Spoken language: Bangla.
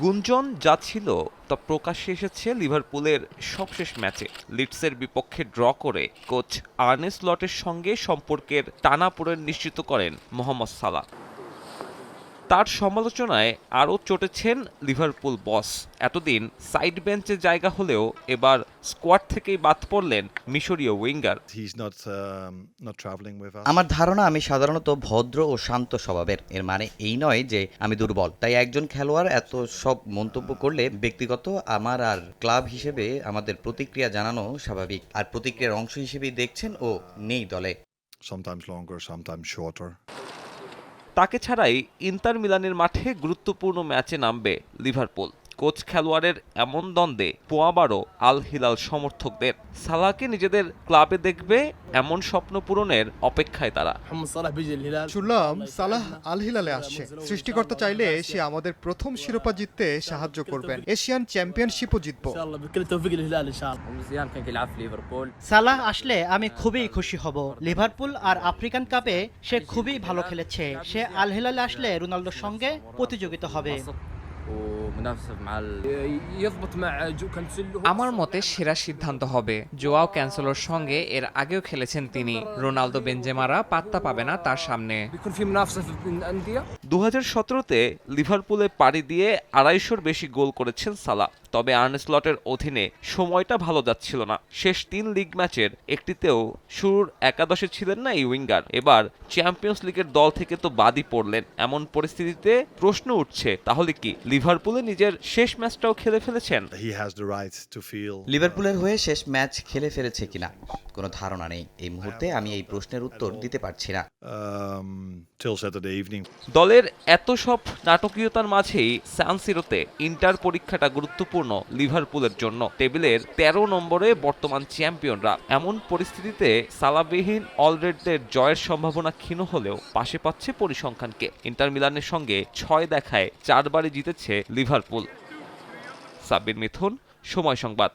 গুঞ্জন যা ছিল তা প্রকাশ্যে এসেছে লিভারপুলের সবশেষ ম্যাচে। লিডসের বিপক্ষে ড্র করে কোচ আর্নেস লটের সঙ্গে সম্পর্কের টানাপোড়েন নিশ্চিত করেন মোহাম্মদ সালাহ। তার সমালোচনায় আরও চটেছেন লিভারপুল বস। এতদিন সাইড বেঞ্চে জায়গা হলেও এবার স্কোয়াড থেকেই বাদ পড়লেন মিশরীয় উইঙ্গার। Um. আমার ধারণা আমি সাধারণত ভদ্র ও শান্ত স্বভাবের। এর মানে এই নয় যে আমি দুর্বল। তাই একজন খেলোয়াড় এত সব মন্তব্য করলে ব্যক্তিগত আমার আর ক্লাব হিসেবে আমাদের প্রতিক্রিয়া জানানো স্বাভাবিক। আর প্রতিক্রিয়ার অংশ হিসেবেই দেখছেন ও নেই দলে। Sometimes longer, sometimes shorter. তাকে ছাড়াই ইন্টার মিলানের মাঠে গুরুত্বপূর্ণ ম্যাচে নামবে লিভারপুল। কোচ খেলোয়াড়ের এমন দ্বন্দ্বে পোয়াবারও আল হিলাল সমর্থকদের। সালাকে নিজেদের ক্লাবে দেখবে এমন স্বপ্ন পূরণের অপেক্ষায় তারা। শুনলাম সালাহ আল হিলালে আসছে। সৃষ্টিকর্তা চাইলে সে আমাদের প্রথম শিরোপা জিততে সাহায্য করবেন। এশিয়ান চ্যাম্পিয়নশিপও জিতব। সালাহ আসলে আমি খুবই খুশি হব। লিভারপুল আর আফ্রিকান কাপে সে খুবই ভালো খেলেছে। সে আল হিলালে আসলে রোনাল্ডোর সঙ্গে প্রতিযোগিতা হবে। আমার মতে সেরা সিদ্ধান্ত হবে। জোয়াও ক্যান্সেলোর সঙ্গে এর আগেও খেলেছেন তিনি। রোনালদো বেনজেমারা পাত্তা পাবে না তার সামনে। দু হাজার লিভারপুলে পাড়ি দিয়ে আড়াইশোর বেশি গোল করেছেন সালা তবে আর্নেসলটের অধীনে সময়টা ভালো যাচ্ছিল না। শেষ তিন লিগ ম্যাচের একটিতেও শুরুর একাদশে ছিলেন না এই উইঙ্গার। এবার চ্যাম্পিয়ন্স লিগের দল থেকে তো বাদই পড়লেন। এমন পরিস্থিতিতে প্রশ্ন উঠছে তাহলে কি লিভারপুলে নিজের শেষ ম্যাচটাও খেলে ফেলেছেন। Feel. লিভারপুলের হয়ে শেষ ম্যাচ খেলে ফেলেছে কিনা? কোনো ধারণা নেই। এই মুহূর্তে আমি এই প্রশ্নের উত্তর দিতে পারছি না। Um, দলের এত সব নাটকীয়তার মাঝেই সানসিরোতে ইন্টার পরীক্ষাটা গুরুত্বপূর্ণ লিভারপুলের জন্য। টেবিলের ১৩ নম্বরে বর্তমান চ্যাম্পিয়নরা। এমন পরিস্থিতিতে সালাবিহীন অলরেডদের জয়ের সম্ভাবনা ক্ষীণ হলেও পাশে পাচ্ছে পরিসংখ্যানকে। ইন্টার মিলানের সঙ্গে ছয় দেখায় চারবারই জিতেছে লিভারপুল। সাব্বির মিথুন সময় সংবাদ।